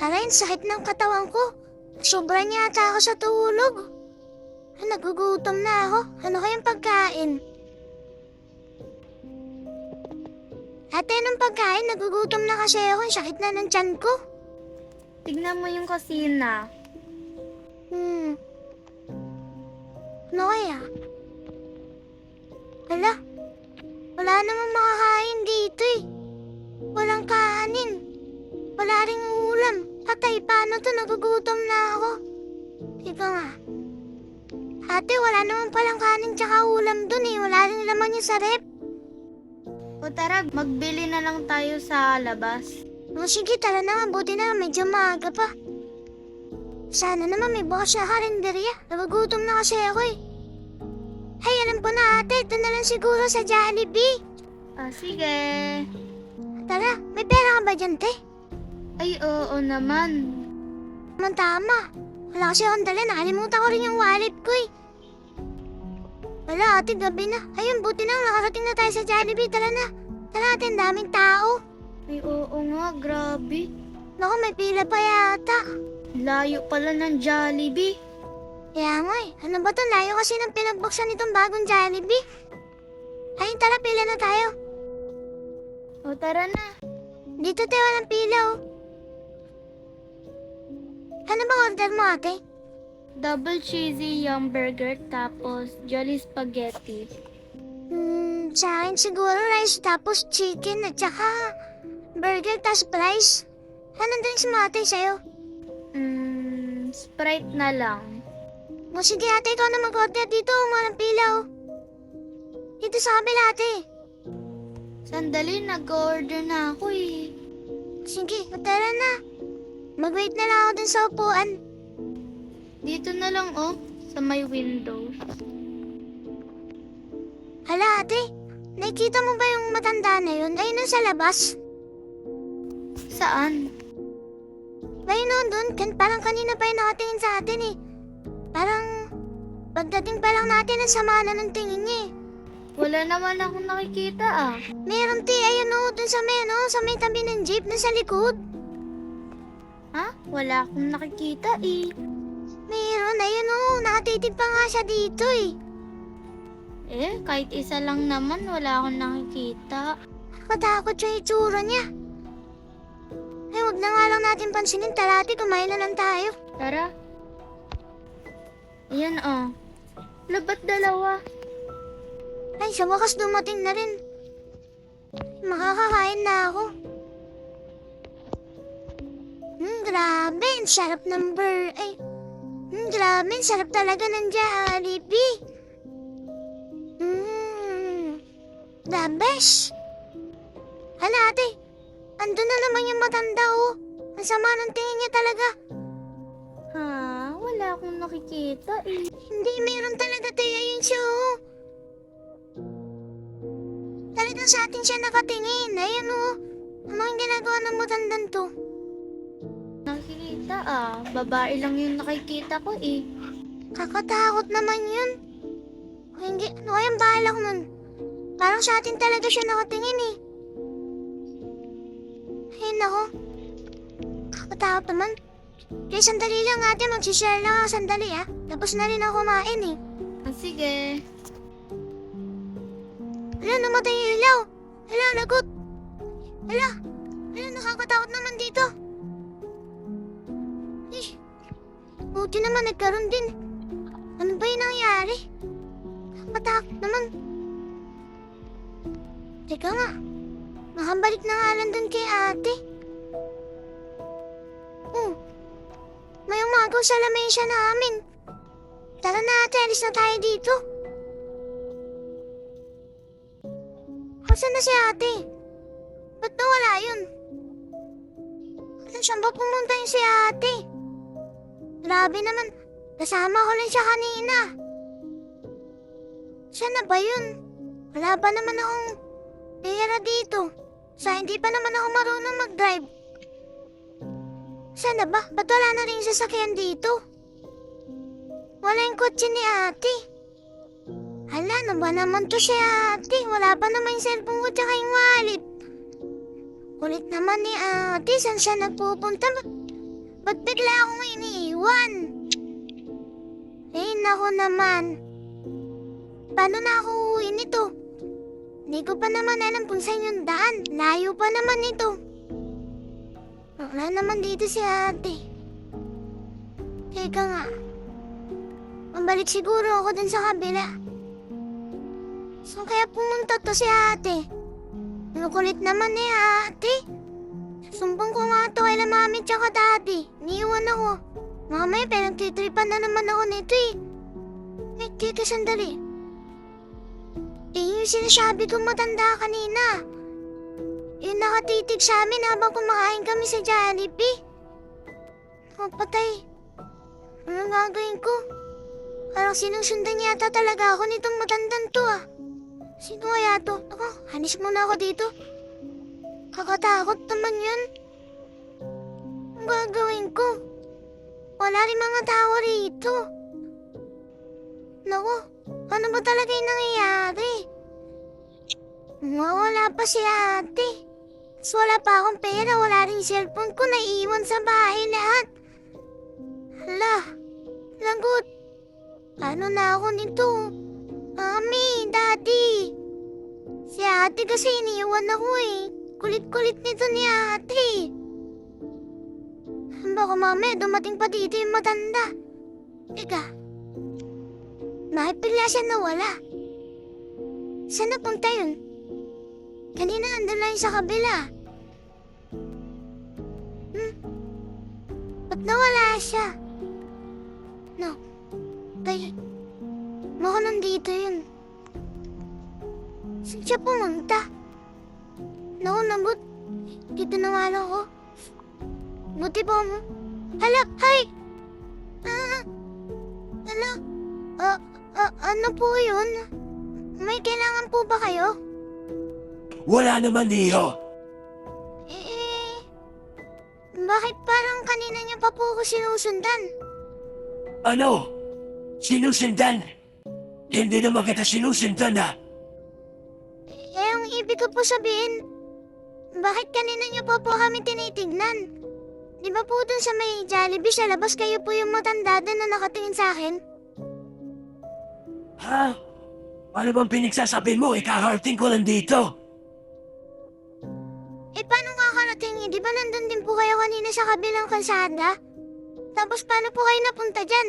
Aray, ang sakit ng katawan ko. Sobra niya ata ako sa tulog. Ah, Nagugutom na ako. Ano kayang pagkain? Ate, anong pagkain? Nagugutom na kasi ako. Ang sakit na ng tiyan ko. Tignan mo yung kusina. Hmm. Ano kaya? Hala, wala namang makakain dito eh. Walang kanin. Wala ulam. Patay, paano to? Nagugutom na ako. Ika nga. Ate, wala naman palang kanin tsaka ulam dun eh. Wala rin laman yung sa rep. O tara, magbili na lang tayo sa labas. O sige, tara na. Buti na medyo maaga pa. Sana naman may bukas na karinderya. Nagugutom na kasi ako eh. Ay, alam ko na ate. Ito na lang siguro sa Jollibee. Ah, sige. Tara, may pera ka ba dyan, te? Ay, oo naman. Tama, tama. Wala kasi akong dala. Nakalimutan ko rin yung wallet ko eh. Wala ate, gabi na. Ayun, buti na. Nakarating na tayo sa Jollibee. Tara na. Tara ate, ang daming tao. Ay, oo nga, grabe. Naku, may pila pa yata. Layo pala ng Jollibee. Kaya nga eh. Ano ba to? Layo kasi ng pinagbuksan nitong bagong Jollibee. Ayun, tara, pila na tayo. O tara na. Dito tayo walang pila oh. Ano ba order mo ate? Double cheesy yum burger tapos jolly spaghetti. Hmm, sa akin siguro rice tapos chicken at saka burger tapos fries. Anong drinks mo ate sa'yo? Mm, Sprite na lang. O sige ate, ikaw na mag-order dito. Walang pila oh. Dito sa kabila ate. Sandali, nag-order na ako eh. Sige, tara na. Mag-wait na lang ako dun sa upuan. Dito na lang oh, sa may window. Hala ate, nakikita mo ba yung matanda na yun? Ayun na sa labas. Saan? Ayun no, dun. Kan, parang kanina pa yung nakatingin sa atin eh. Parang pagdating pa lang natin ang sama na ng tingin niya eh. Wala naman akong nakikita ah. Meron ti, ayun no, dun sa may, no, sa may tabi ng jeep na sa likod. Wala akong nakikita eh. Meron, ayun no, nakatitig pa nga siya dito eh. Eh, kahit isa lang naman, wala akong nakikita. Matakot yung itsura niya. Ay, wag na nga lang natin pansinin, tarati, kumain na lang tayo. Tara. Ayan oh. Labat dalawa. Ay, sa wakas dumating na rin. Makakakain na ako. Hmm, grabe. Ang sarap ng bur... Ay, hmm, grabe. Ang sarap talaga ng Jollibee. Hmm, the best. Hala, ate. Ando na naman yung matanda, oh. Ang sama ng tingin niya talaga. Ha? Wala akong nakikita eh. Hindi, meron talaga tayo yun siya, oh. Talagang sa atin siya nakatingin. Ayan, oh. Ano ang ginagawa ng matandan to? Ah. Babae lang yung nakikita ko eh. Kakatakot naman yun. Hindi, ano kayang balak nun? Parang sa atin talaga siya nakatingin eh. Ay, nako. Kakatakot naman. Kaya sandali lang ate, magsishare lang ako sandali ah. Tapos na rin ako kumain eh. Ah, sige. Hala, namatay yung ilaw. Hala, lagot. Hala, hala, nakakatakot naman dito. Buti naman nagkaroon din. Ano ba yung nangyari? Nakakatakot naman. Teka nga, makabalik na nga lang dun kay ate. Oh, may umagaw sa lamesa namin. Tara na ate, alis na tayo dito. Asan na si ate? Ba't nawala yun? Saan ba pumunta yung si ate? Grabe naman. Kasama ko lang siya kanina. Saan na ba yun? Wala pa naman akong pera dito. Sa hindi pa naman ako marunong mag-drive. Saan na ba? Ba't wala na rin sasakyan dito? Wala yung kotse ni ate. Hala, ano ba naman to si ate? Wala pa naman yung cellphone ko tsaka yung wallet. Kulit naman ni ate, saan siya nagpupunta? Ba- Ba't bigla akong iniiwan? Eh, nako naman. Paano na ako uuwi nito? Hindi ko pa naman alam kung saan yung daan. Layo pa naman ito. Wala naman dito si ate. Teka nga. Mabalik siguro ako dun sa kabila. Saan kaya pumunta to si ate? Ang kulit naman ni ate. Sumbong ko nga to kay mami tsaka daddy. Niiwan ako. Mamaya pinagtitripan na naman ako nito eh. Eh, teka sandali. Eh, yung sinasabi kong matanda kanina. Yung nakatitig sa amin habang kumakain kami sa Jollibee. Oh, patay. Ano gagawin ko? Parang sinusundan yata talaga ako nitong matandang to ah. Sino kaya to? Ako, hanis muna ako dito. Kakatakot naman yun. Ang gagawin ko? Wala rin mga tao rito. Naku, ano ba talaga yung nangyayari? Wala pa si ate. Tapos wala pa akong pera, wala rin cellphone ko, naiiwan sa bahay lahat. Hala, lagot. Ano na ako nito? Mami, daddy. Si ate kasi iniiwan ako eh. Kulit-kulit nito ni ate. Baka mamaya dumating pa dito yung matanda. Teka. Bakit bigla siya nawala? Saan napunta yun? Kanina nandun lang sa kabila. Hmm? Ba't nawala siya? No. Kaya... Baka nandito yun. Saan siya pumunta? Naku, nabut. Dito na nga lang ako. Buti po mo. Hala, hi! Ah, hala, ah, ah, ano po yun? May kailangan po ba kayo? Wala naman, Niho. Eh, bakit parang kanina niyo pa po ako sinusundan? Ano? Sinusundan? Hindi naman kita sinusundan ah. Eh, ang ibig ko po sabihin, bakit kanina niyo pa po kami tinitignan? Di ba po dun sa may Jollibee sa labas kayo po yung matanda doon na nakatingin sa akin? Ha? Ano bang pinagsasabi mo? Ikaharting ko lang dito. Eh, paano nga karating eh? Di ba nandun din po kayo kanina sa kabilang kalsada? Tapos paano po kayo napunta dyan?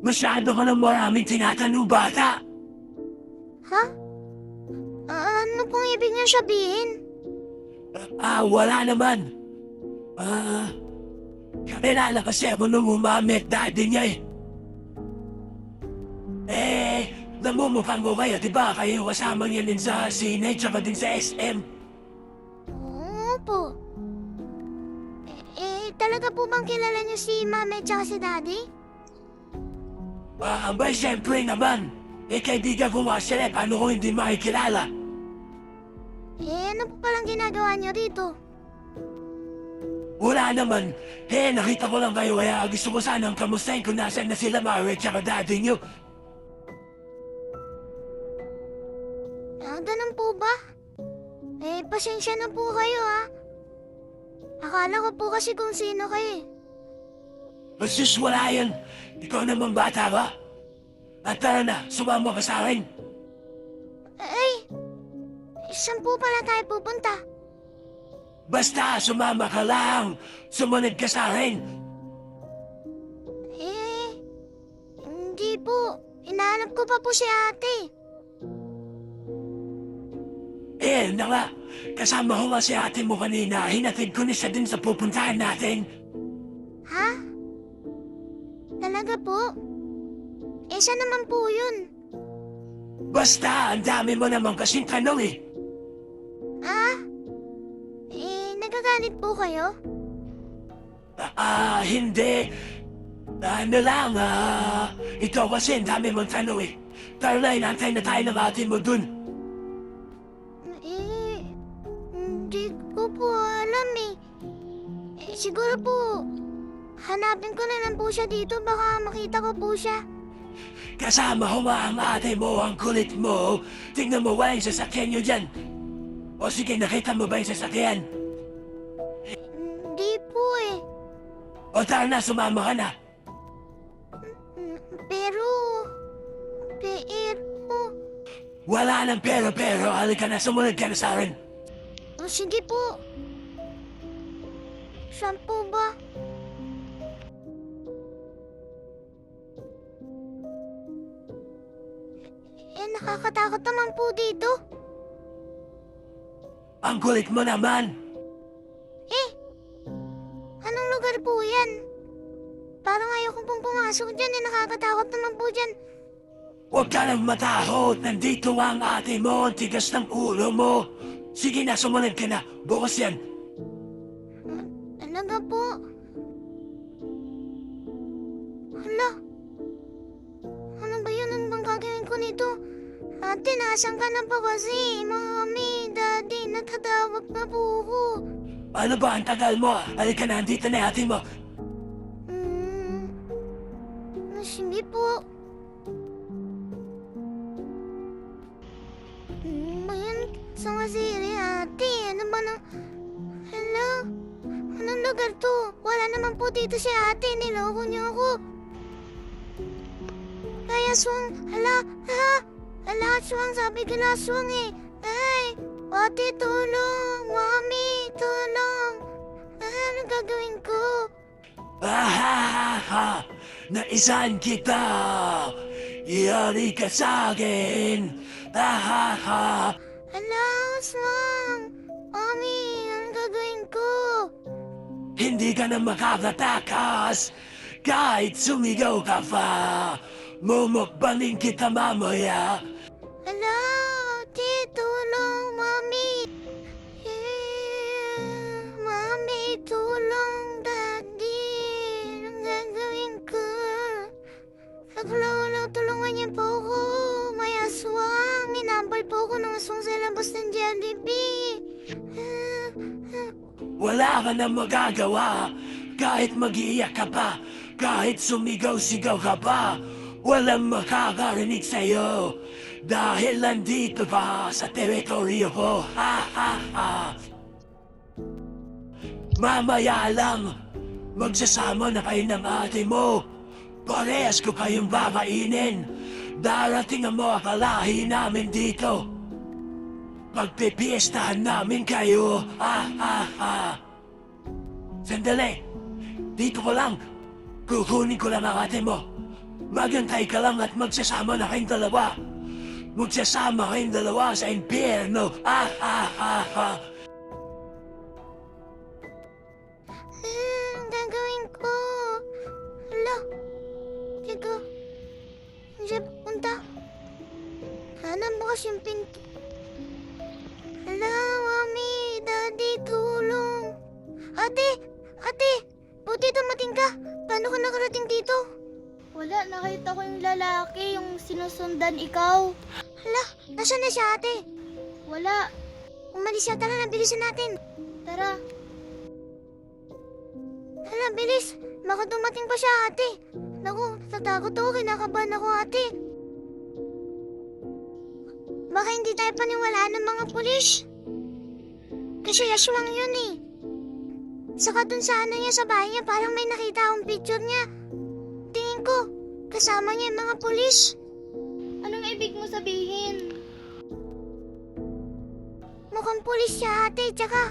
Masyado ka ng maraming tinatanong bata. Ha? Ah, ano pong ibig niyo sabihin? Ah, wala naman. Ah, kakilala kasi ako nung umamit daddy niya eh. Eh, namumukha mo kayo, di ba? Kayo kasama niya din sa sine, tsaka din sa SM. Oo po. Eh, eh, talaga po bang kilala niyo si mami at si daddy? Ah, ba, siyempre naman. Eh, kaibigan ko nga sila, eh, paano ko hindi makikilala? Eh, ano po palang ginagawa niyo rito? Wala naman. Eh, nakita ko lang kayo, kaya gusto ko sanang kamustahin kung nasan na sila Mari at saka daddy niyo. Ah, ganun po ba? Eh, pasensya na po kayo ha. Akala ko po kasi kung sino kayo eh. Basus, wala yan. Ikaw naman bata ka. At tara na, sumama ka sa akin. Saan po pala tayo pupunta? Basta, sumama ka lang. Sumunod ka sa akin. Eh, hindi po. Inaanap ko pa po si ate. Eh, na nga. Kasama ko nga si ate mo kanina. Hinatid ko na siya din sa pupuntahan natin. Ha? Talaga po? Eh, saan naman po yun? Basta, ang dami mo naman kasing tanong eh. Nagagalit po kayo? Ah, hindi. Ano lang, ah, ito kasi ang dami mong tanong eh. Tara na, inantay na tayo ng ate mo dun. Eh, hindi ko po alam eh. Eh, siguro po, hanapin ko na lang po siya dito. Baka makita ko po siya. Kasama ko nga ang ate mo, ang kulit mo. Tingnan mo, wala yung sasakyan nyo dyan. O sige, nakita mo ba yung sasakyan? O tara na, sumama ka na. Pero... Pero... Wala nang pero-pero. Halika na, sumunod ka na sa akin. Oh, sige po. Saan po ba? Eh, nakakatakot naman po dito. Ang kulit mo naman. Pumasok dyan eh, nakakatakot naman po dyan. Huwag ka nang matakot. Nandito ang ate mo. Ang tigas ng ulo mo. Sige na, sumunod ka na. Bukas yan. Talaga po. Hala. Ano ba yun? Ano bang gagawin ko nito? Ate, nasan ka na ba kasi? Mami, daddy, natatawag na po ako. Ano ba ang tagal mo? Halika na, andito na ate mo. Sa masiri, ate. Ano ba nang... Hello? Anong lugar to? Wala naman po dito si ate. Niloko niyo ako. Kaya swang... Hala, ha? Hala, swang. Sabi ko na swang eh. Ay, ate, tulong. Mami, tulong. Ah, ano gagawin ko? Ah, Naisan kita! Iyari ka sa akin! Ah, Hala, Swang! Mami, ang gagawin ko? Hindi ka na makakatakas! Kahit sumigaw ka pa! Mumukbanin kita mamaya! Hala, ate, tulong, Mami! Eh, Mami, tulong, Daddy! Anong gagawin ko? Naglolo, aswang sa labas ng Jollibee. Wala ka na magagawa! Kahit mag-iiyak ka pa! Kahit sumigaw-sigaw ka pa! Walang makakarinig sa'yo! Dahil nandito pa sa teritoryo ko! Ha ha ha! Mamaya lang! Magsasama na kayo ng ate mo! Parehas ko kayong babainin! Darating ang mga kalahi namin dito! Pagpipiestahan namin kayo! Ha ha ha! Sandali! Dito ko lang! Kukunin ko lang ang ate mo! Magantay ka lang at magsasama na kayong dalawa! Magsasama kayong dalawa sa impyerno! Ha ha! Ah, ang gagawin ko? Hala, teka. Diyan punta. Yung pinto. Sinusundan ikaw. Hala, nasaan na siya ate? Wala. Umalis siya, tara na, bilisan natin. Tara. Hala, bilis. Baka dumating pa siya ate. Naku, natatakot ako, kinakabahan ako ate. Baka hindi tayo paniwalaan ng mga pulis. Kasi aswang yun eh. Saka dun sa ano niya sa bahay niya, parang may nakita akong picture niya. Tingin ko, kasama niya yung mga pulis. Mukhang pulis siya ate, tsaka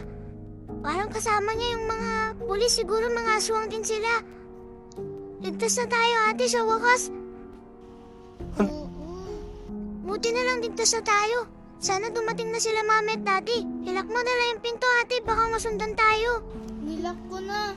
parang kasama niya yung mga pulis. Siguro mga aswang din sila. Ligtas na tayo ate sa wakas. Oo. Buti na lang ligtas na tayo. Sana dumating na sila mami at daddy. Hilak mo na lang yung pinto ate, baka masundan tayo. Nilak ko na.